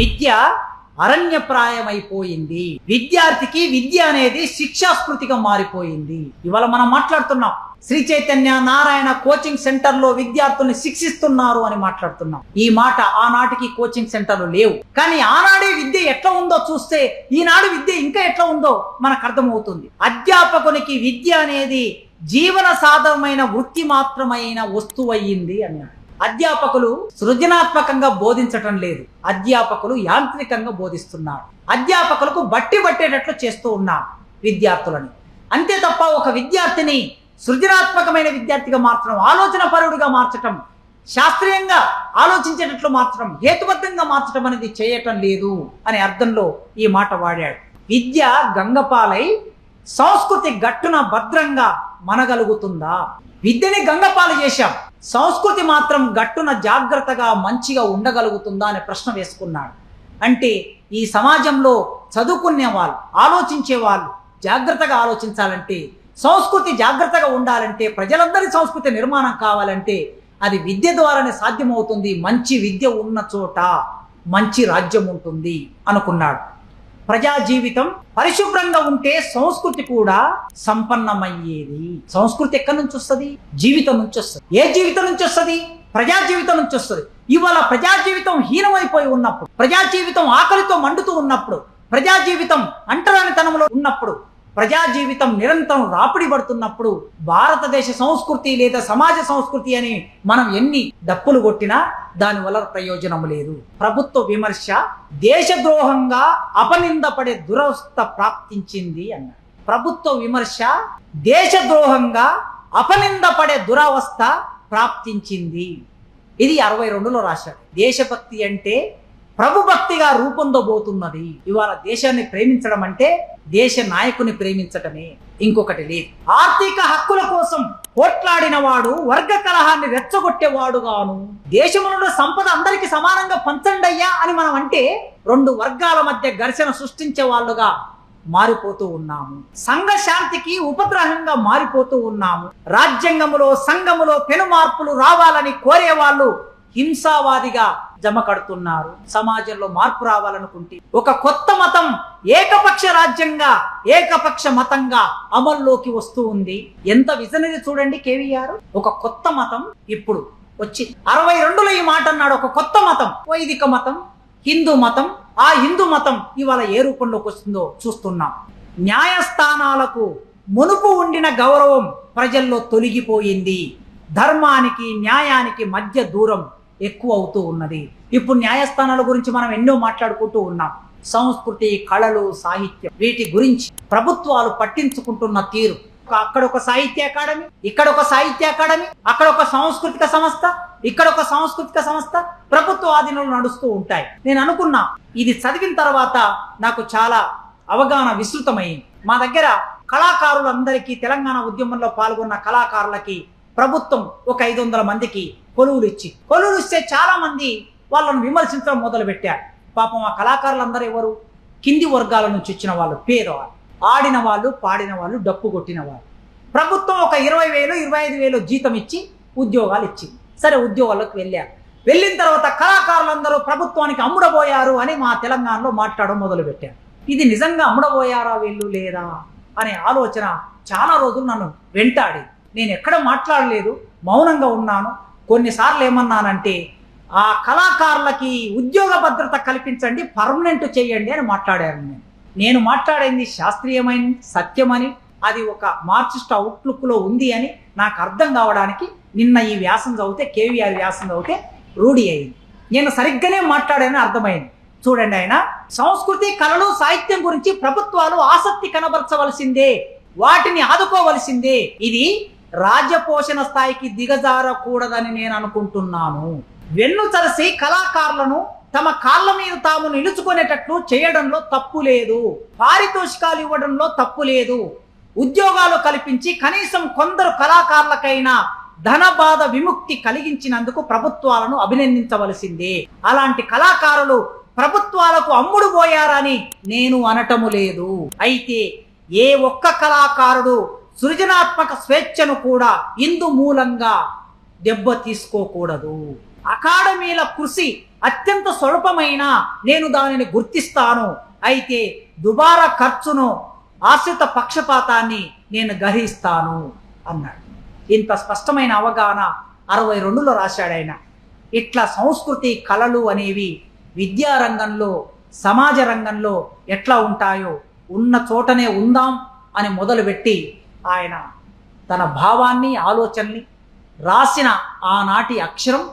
విద్య అరణ్యప్రాయమైపోయింది. విద్యార్థికి విద్య అనేది శిక్షాస్మృతిగా మారిపోయింది. ఇవాళ మనం మాట్లాడుతున్నాం. శ్రీ చైతన్య నారాయణ కోచింగ్ సెంటర్లో విద్యార్థుల్ని శిక్షిస్తున్నారు అని మాట్లాడుతున్నాం. ఈ మాట ఆనాటికి కోచింగ్ సెంటర్లు లేవు. కానీ ఆనాడే విద్య ఎట్లా ఉందో చూస్తే ఈనాడు విద్య ఇంకా ఎట్లా ఉందో మనకు అర్థమవుతుంది. అధ్యాపకునికి విద్య అనేది జీవన సాధనమైన వృత్తి మాత్రమైన వస్తువు అయ్యింది అన్నాడు అధ్యాపకులు సృజనాత్మకంగా బోధించటం లేదు. అధ్యాపకులు యాంత్రికంగా బోధిస్తున్నారు. అధ్యాపకులకు బట్టి పట్టేటట్లు చేస్తూ ఉన్నారు విద్యార్థులని. అంతే తప్ప ఒక విద్యార్థిని సృజనాత్మకమైన విద్యార్థిగా మార్చడం ఆలోచన పరుడుగా మార్చటం శాస్త్రీయంగా ఆలోచించేటట్లు మార్చడం హేతుబద్ధంగా మార్చడం అనేది చేయటం లేదు అనే అర్థంలో ఈ మాట వాడాడు. విద్య గంగపాలై సంస్కృతి గట్టున భద్రంగా మనగలుగుతుందా? విద్యని గంగపాలు చేశాం. సంస్కృతి మాత్రం గట్టున జాగ్రత్తగా మంచిగా ఉండగలుగుతుందా అనే ప్రశ్న వేసుకున్నాడు. అంటే ఈ సమాజంలో చదువుకునే వాళ్ళు ఆలోచించే వాళ్ళు జాగ్రత్తగా ఆలోచించాలంటే సంస్కృతి జాగ్రత్తగా ఉండాలంటే ప్రజలందరి సంస్కృతి నిర్మాణం కావాలంటే అది విద్య ద్వారానే సాధ్యమవుతుంది. మంచి విద్య ఉన్న చోట మంచి రాజ్యం ఉంటుంది అనుకున్నాడు. ప్రజా జీవితం పరిశుభ్రంగా ఉంటే సంస్కృతి కూడా సంపన్నమయ్యేది. సంస్కృతి ఎక్కడి నుంచి వస్తుంది? జీవితం నుంచి వస్తుంది. ఏ జీవితం నుంచి వస్తుంది? ప్రజా జీవితం నుంచి వస్తుంది. ఇవాళ ప్రజా జీవితం హీనమైపోయి ఉన్నప్పుడు ప్రజా జీవితం ఆకలితో మండుతూ ఉన్నప్పుడు ప్రజా జీవితం అంటరానితనంలో ఉన్నప్పుడు ప్రజా జీవితం నిరంతరం రాపిడి పడుతున్నప్పుడు భారతదేశ సంస్కృతి లేదా సమాజ సంస్కృతి అని మనం ఎన్ని డప్పులు కొట్టినా దానివల్ల ప్రయోజనం లేదు. ప్రభుత్వ విమర్శ దేశద్రోహంగా అపనిందపడే దురవస్థ ప్రాప్తించింది అన్నారు ప్రభుత్వ విమర్శ దేశద్రోహంగా అపనిందపడే దురవస్థ ప్రాప్తించింది. ఇది అరవై రెండులో రాశాడు. దేశభక్తి అంటే ప్రభుభక్తిగా రూపొందబోతున్నది. ఇవాళ దేశాన్ని ప్రేమించడం అంటే దేశ నాయకుని ప్రేమించటమే. ఇంకొకటి లేదు. ఆర్థిక హక్కుల కోసం పోట్లాడిన వాడు వర్గ కలహాన్ని రెచ్చగొట్టేవాడుగాను. దేశములలో సంపద అందరికీ సమానంగా పంచండయ్యా అని మనం అంటే రెండు వర్గాల మధ్య ఘర్షణ సృష్టించే వాళ్ళుగా మారిపోతూ ఉన్నాము. సంఘ శాంతికి ఉపగ్రహంగా మారిపోతూ ఉన్నాము. రాజ్యాంగములో సంఘములో పెను మార్పులు రావాలని కోరే వాళ్ళు హింసావాదిగా జమ కడుతున్నారు. సమాజంలో మార్పు రావాలనుకుంటే ఒక కొత్త మతం ఏకపక్ష రాజ్యంగా ఏకపక్ష మతంగా అమల్లోకి వస్తూ ఉంది. ఎంత విజనరీ చూడండి కేవీఆర్. ఒక కొత్త మతం ఇప్పుడు వచ్చి అరవై రెండులో ఈ మాట అన్నాడు. ఒక కొత్త మతం వైదిక మతం హిందూ మతం. ఆ హిందూ మతం ఇవాళ ఏ రూపంలోకి వస్తుందో చూస్తున్నాం. న్యాయస్థానాలకు మునుపు ఉండిన గౌరవం ప్రజల్లో తొలగిపోయింది. ధర్మానికి న్యాయానికి మధ్య దూరం ఎక్కువ అవుతూ ఉన్నది. ఇప్పుడు న్యాయస్థానాల గురించి మనం ఎన్నో మాట్లాడుకుంటూ ఉన్నాం. సంస్కృతి కళలు సాహిత్యం వీటి గురించి ప్రభుత్వాలు పట్టించుకుంటున్న తీరు. అక్కడ ఒక సాహిత్య అకాడమీ ఇక్కడ ఒక సాహిత్య అకాడమీ అక్కడ ఒక సాంస్కృతిక సంస్థ ఇక్కడ ఒక సాంస్కృతిక సంస్థ ప్రభుత్వ ఆధీనంలో నడుస్తూ ఉంటాయి. నేను అనుకున్నా ఇది చదివిన తర్వాత నాకు చాలా అవగాహన విస్తృతమైంది. మా దగ్గర కళాకారులందరికీ తెలంగాణ ఉద్యమంలో పాల్గొన్న కళాకారులకి ప్రభుత్వం ఒక ఐదు వందల మందికి కొలువులు ఇచ్చి కొలువులు ఇస్తే చాలామంది వాళ్ళను విమర్శించడం మొదలుపెట్టారు. పాపం ఆ కళాకారులందరూ ఎవరు? కింది వర్గాల నుంచి వచ్చిన వాళ్ళు పేదవాళ్ళు. ఆడిన వాళ్ళు పాడిన వాళ్ళు డప్పు కొట్టిన వాళ్ళు. ప్రభుత్వం ఒక ఇరవై వేలు ఇరవై ఐదు వేలు జీతం ఇచ్చి ఉద్యోగాలు ఇచ్చింది. సరే ఉద్యోగాలకు వెళ్ళారు. వెళ్ళిన తర్వాత కళాకారులందరూ ప్రభుత్వానికి అమ్ముడబోయారు అని మా తెలంగాణలో మాట్లాడడం మొదలుపెట్టారు. ఇది నిజంగా అమ్ముడబోయారా వీళ్ళు లేదా? అనే ఆలోచన చాలా రోజులు నన్ను వెంటాడి నేను ఎక్కడ మాట్లాడలేదు మౌనంగా ఉన్నాను. కొన్నిసార్లు ఏమన్నానంటే ఆ కళాకారులకి ఉద్యోగ భద్రత కల్పించండి పర్మనెంట్ చేయండి అని మాట్లాడాను నేను. నేను మాట్లాడింది శాస్త్రీయమైన సత్యమని అది ఒక మార్క్సిస్ట్ అవుట్లుక్లో ఉంది అని నాకు అర్థం కావడానికి నిన్న ఈ వ్యాసం చదివితే కేవీఆర్ వ్యాసం చదివితే రూఢి అయింది. నేను సరిగ్గానే మాట్లాడానని అర్థమైంది. చూడండి ఆయన సంస్కృతి కళలు సాహిత్యం గురించి ప్రభుత్వాలు ఆసక్తి కనబరచవలసిందే వాటిని ఆదుకోవలసిందే. ఇది రాజ్యపోషణ స్థాయికి దిగజారకూడదని నేను అనుకుంటున్నాను. వెన్ను చరిసి కళాకారులను తమ కాళ్ళ మీద తాము నిలుచుకునేటట్లు చేయడంలో తప్పు లేదు. పారితోషికాలు ఇవ్వడంలో తప్పు లేదు. ఉద్యోగాలు కల్పించి కనీసం కొందరు కళాకారులకైనా ధన బాధ విముక్తి కలిగించినందుకు ప్రభుత్వాలను అభినందించవలసిందే. అలాంటి కళాకారులు ప్రభుత్వాలకు అమ్ముడు పోయారని నేను అనటము లేదు. అయితే ఏ ఒక్క కళాకారుడు సృజనాత్మక స్వేచ్ఛను కూడా ఇందు మూలంగా దెబ్బ తీసుకోకూడదు. అకాడమీల కృషి అత్యంత స్వల్పమైన నేను దానిని గుర్తిస్తాను. అయితే దుబారా ఖర్చును ఆశ్రిత పక్షపాతాన్ని నేను గ్రహిస్తాను అన్నాడు. ఇంత స్పష్టమైన అవగాహన అరవై రెండులో రాశాడు ఇట్లా సంస్కృతి కళలు అనేవి విద్యారంగంలో సమాజ రంగంలో ఎట్లా ఉంటాయో ఉన్న చోటనే ఉందాం అని మొదలుపెట్టి ఆయన తన భావాన్ని ఆలోచనని రాసిన ఆనాటి అక్షరం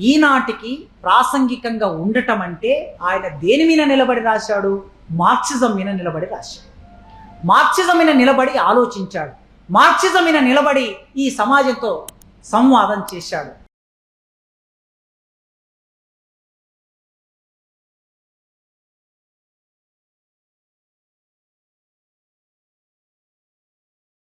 ఈనాటికి ప్రాసంగికంగా ఉండటం అంటే ఆయన దేని మీద నిలబడి రాశాడు? మార్క్సిజం మీద నిలబడి రాశాడు. మార్క్సిజం మీద నిలబడి ఆలోచించాడు. మార్క్సిజం మీద నిలబడి ఈ సమాజంతో సంవాదం చేశాడు.